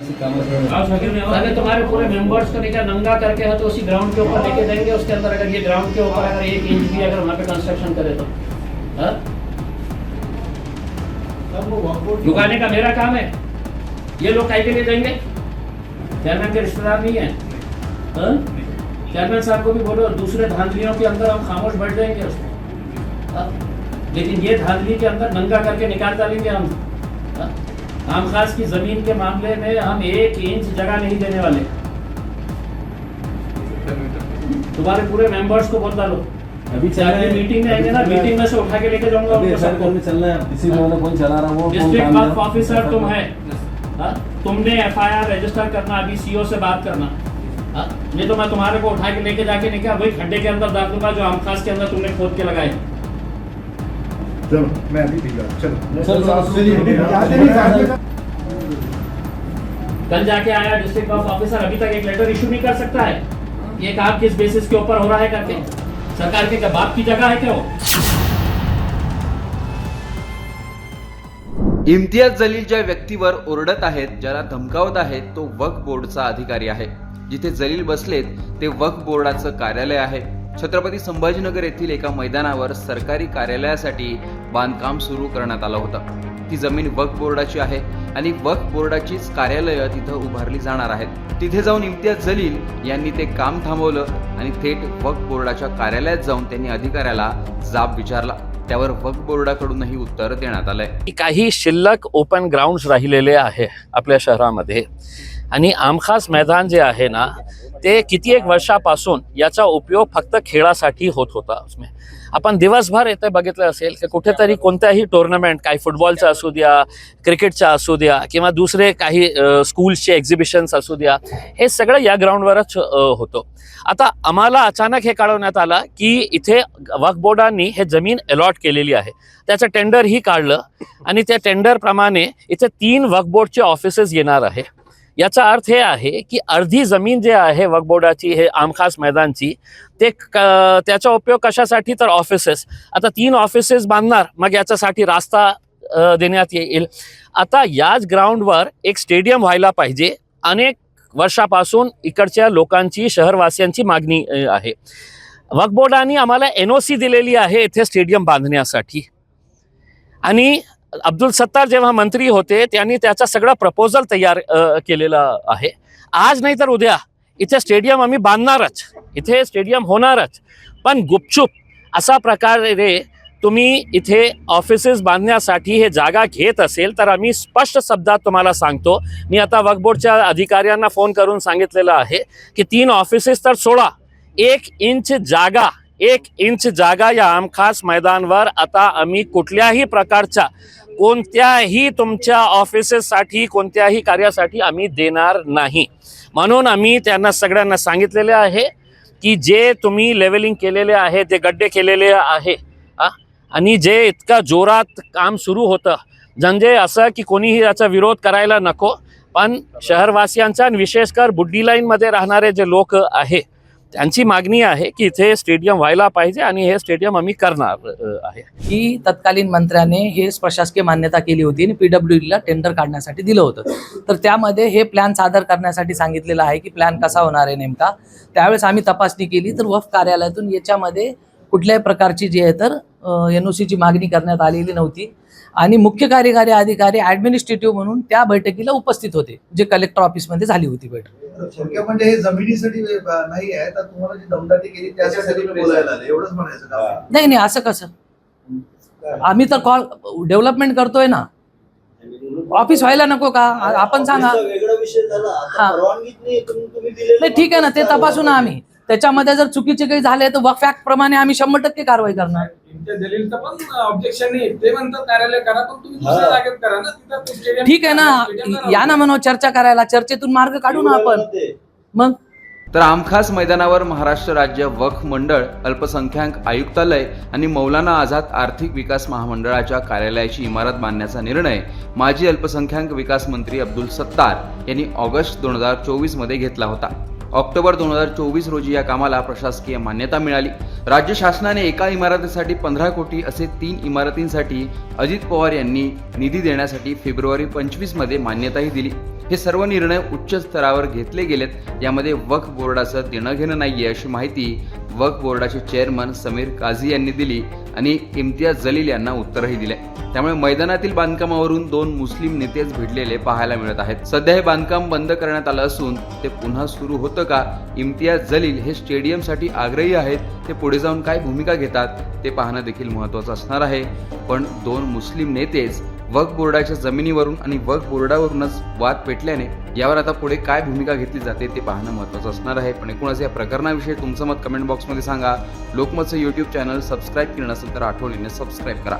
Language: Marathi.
अगर तुम्हारे पूरे मेंबर्स को लेकर नंगा करके है तो उसी ग्राउंड के ऊपर लेके जाएँगे उसके अंदर अगर ये ग्राउंड के ऊपर अगर एक इंच भी अगर वहाँ पे कंस्ट्रक्शन करे तो हाँ? रुकाने का मेरा काम है ये लोग काय के लिए देंगे चेयरमैन के रिश्तेदार नहीं है हाँ? चेयरमैन साहब को भी बोलो दूसरे धांधलियों के अंदर हम खामोश बैठ जाएँगे उसको हाँ? लेकिन ये धांधली के अंदर नंगा करके निकाल डालेंगे हम हाँ? आम खास की ज़मीन के मामले में हम एक इंच जगह नहीं देने वाले। तुम्हारे पूरे मेंबर्स को बोल डालो अभी चाहे मीटिंग में आएँगे ना मीटिंग में से उठा के लेके जाऊँगा अभी सबको में चलना है? इसी में कौन चला रहा वो? डिस्ट्रिक्ट वर्क ऑफिसर तुम है। हाँ? तुमने एफआईआर रजिस्टर करना अभी सीओ से बात करना। हाँ? नहीं तो मैं तुम्हारे को उठा के लेके जाके नहीं क्या वही खड्डे के अंदर डाल दूँगा जो आम खास के अंदर तुमने खोद के लगाए। चलो मैं अभी ठीक है चलो चल, कल जाके आया डिस्ट्रिक्ट वर्क ऑफिसर अभी तक एक लेटर इशू नहीं कर सकता है ये काम किस बेसिस के ऊपर हो रहा है करके सरकार के क्या बाप की जगह है क्या वो इम्तियाज जलील ज्या व्यक्तीवर ओरडत आहेत ज्याला धमकावत आहेत तो वक्फ बोर्डचा अधिकारी आहे. जिथे जलील बसलेत ते वक्फ बोर्डाचं कार्यालय आहे. छत्रपती संभाजीनगर येथील एका मैदानावर सरकारी कार्यालयासाठी बांधकाम सुरू करण्यात आलं होतं. ती जमीन वक्फ बोर्डाची आहे आणि वक्फ बोर्डाचीच कार्यालयं तिथं उभारली जाणार आहेत. तिथे जाऊन इम्तियाज जलील यांनी ते काम थांबवलं आणि थेट वक्फ बोर्डाच्या कार्यालयात जाऊन त्यांनी अधिकाऱ्याला जाब विचारला. त्यावर वक्फ बोर्डाकडूनही उत्तर देण्यात आलंय. काही शिल्लक ओपन ग्राउंड्स राहिलेले आहे आपल्या शहरामध्ये. आणि आमखास मैदान जे आहे ना ते किती एक वर्षापासून याचा उपयोग फक्त खेळासाठी होत होता. आपण दिवसभर येथे बघितलं असेल की कुठेतरी कोणत्याही टुर्नामेंट काही फुटबॉलचा असू द्या क्रिकेटचा असू द्या किंवा दुसरे काही स्कूल्सचे एक्झिबिशन्स असू द्या हे सगळं या ग्राउंडवरच होतं. आता आम्हाला अचानक हे कळवण्यात आलं की इथे वक्फ बोर्डांनी हे जमीन अलॉट केलेली आहे. त्याचं टेंडरही काढलं आणि त्या टेंडरप्रमाणे इथे तीन वक्फ बोर्डचे ऑफिसेस येणार आहे. याचा अर्थ हे आहे की अर्धी जमीन जे आहे वक्फ हे आमखास मैदानची ते त्याचा उपयोग कशासाठी? तर ऑफिसेस आता तीन ऑफिसेस बांधणार मग याच्यासाठी रास्ता देण्यात येईल. आता याच ग्राउंडवर एक स्टेडियम व्हायला पाहिजे. अनेक वर्षापासून इकडच्या लोकांची शहरवासियांची मागणी आहे. वक्फ बोर्डाने आम्हाला एन ओ सी दिलेली आहे इथे स्टेडियम बांधण्यासाठी. आणि अब्दुल सत्तार जेव्हा मंत्री होते त्यांनी त्याचा सगळा प्रपोजल तयार केलेला आहे. आज नाही तर उद्या. इथे स्टेडियम आम्ही बांधणारच. इथे स्टेडियम होणारच. पण गुपचूप असा प्रकारे तुम्ही इथे ऑफिसेस बांधण्यासाठी हे जागा घेत असेल तर आम्ही स्पष्ट शब्दात तुम्हाला सांगतो. मी आता वक्फ बोर्डच्या अधिकाऱ्यांना फोन करून सांगितलेलं आहे की तीन ऑफिसेस तर सोळा एक इंच जागा एक इंच जागा या आमखास मैदानवर. आता आम्ही कुठल्याही प्रकारच्या कोणत्याही तुमच्या ऑफिसेससाठी कोणत्याही कार्यासाठी आम्ही देणार नाही. म्हणून आम्ही त्यांना सगळ्यांना सांगितलेले आहे की जे तुम्ही लेवलिंग केलेले आहे ते गड्डे केलेले आहे आणि जे इतका जोरात काम सुरू होतं. म्हणजे असं की कोणीही याचा विरोध करायला नको पण शहरवासियांचा आणि विशेषकर बुड्डी लाईनमध्ये राहणारे जे लोक आहे त्यांची मागणी आहे की इथे स्टेडियम व्हायला पाहिजे आणि हे स्टेडियम आम्ही करणार आहे. की तत्कालीन मंत्र्याने हे प्रशासकीय मान्यता केली होती आणि पीडब्ल्यूडीला टेंडर काढण्यासाठी दिलं होतं. तर त्यामध्ये हे प्लॅन सादर करण्यासाठी सांगितलेलं आहे की प्लॅन कसा होणार आहे नेमका. त्यावेळेस आम्ही तपासणी केली तर वफ कार्यालयातून याच्यामध्ये कुठल्याही प्रकारची जी आहे तर एन ओ सीची मागणी करण्यात आलेली नव्हती. आणि मुख्य कार्यकारी अधिकारी ऍडमिनिस्ट्रेटिव्ह म्हणून त्या बैठकीला उपस्थित होते जे कलेक्टर ऑफिसमध्ये झाली होती बैठक. म्हणजे हे जमिनीसाठी नाही आहे तर तुम्हाला जी दमदाटी केली त्याच्यासाठी मी बोलायला आले. एवढंच म्हणायचं का? नाही नाही असं कसं? आम्ही तर कॉल डेव्हलपमेंट करतोय ना. ऑफिस व्हायला नको का? आपण सांगा. वेगळा विषय झाला. आता हा. नाही ठीक आहे ना ते तपासू ना आम्ही. त्याच्यामध्ये जर चुकीचे काही झाले तर ऍक्ट प्रमाणे आम्ही शंभर टक्के कारवाई करणार. तुमच्या दलीलचं पण ऑब्जेक्शन नाही. ते म्हणतात कार्यालय करा पण तुम्ही दुसऱ्या. जागेत करा ना. तिथं ते stadium- ठीक आहे ना. या ना म्हणून चर्चा करायला. चर्चेतून मार्ग काढू ना आपण. मग? तर आमखास मैदानावर महाराष्ट्र राज्य वक्फ मंडळ अल्पसंख्याक आयुक्तालय आणि मौलाना आझाद आर्थिक विकास महामंडळाच्या कार्यालयाची इमारत बांधण्याचा निर्णय माजी अल्पसंख्याक विकास मंत्री अब्दुल सत्तार यांनी ऑगस्ट दोन हजार चोवीसमध्ये घेतला होता. ऑक्टोबर दोन हजार चोवीस रोजी या कामाला प्रशासकीय मान्यता मिळाली. राज्य शासनाने एका इमारतीसाठी पंधरा कोटी असे तीन इमारतींसाठी अजित पवार यांनी निधी देण्यासाठी फेब्रुवारी पंचवीसमध्ये मान्यताही दिली. हे सर्व निर्णय उच्च स्तरावर घेतले गेलेत. यामध्ये वक्फ बोर्डाचं देणं घेणं नाहीये अशी माहिती वक्फ बोर्डाचे चेअरमन समीर काझी यांनी दिली. आणि इम्तियाज जलील यांना उत्तरही दिले. त्यामुळे मैदानातील बांधकामावरून दोन मुस्लिम नेतेच भिडलेले पाहायला मिळत आहेत. सध्या हे बांधकाम बंद करण्यात आलं असून ते पुन्हा सुरू होतं का? इम्तियाज जलील हे स्टेडियमसाठी आग्रही आहेत? ते पुढे जाऊन काय भूमिका घेतात? ते पाहणं देखील महत्त्वाचं असणार आहे. पण दोन मुस्लिम नेतेच वक्फ बोर्डाच्या जमिनीवरून आणि वक्फ बोर्डावरूनच वाद पेटल्याने यावर आता पुढे काय भूमिका घेतली जाते ते पाहणं महत्त्वाचं असणार आहे. पण एकूणच या प्रकरणाविषयी तुमचं मत कमेंट बॉक्समध्ये सांगा. लोकमतचं यूट्यूब चॅनल सबस्क्राईब केलं नसेल तर आठवणीने सबस्क्राईब करा.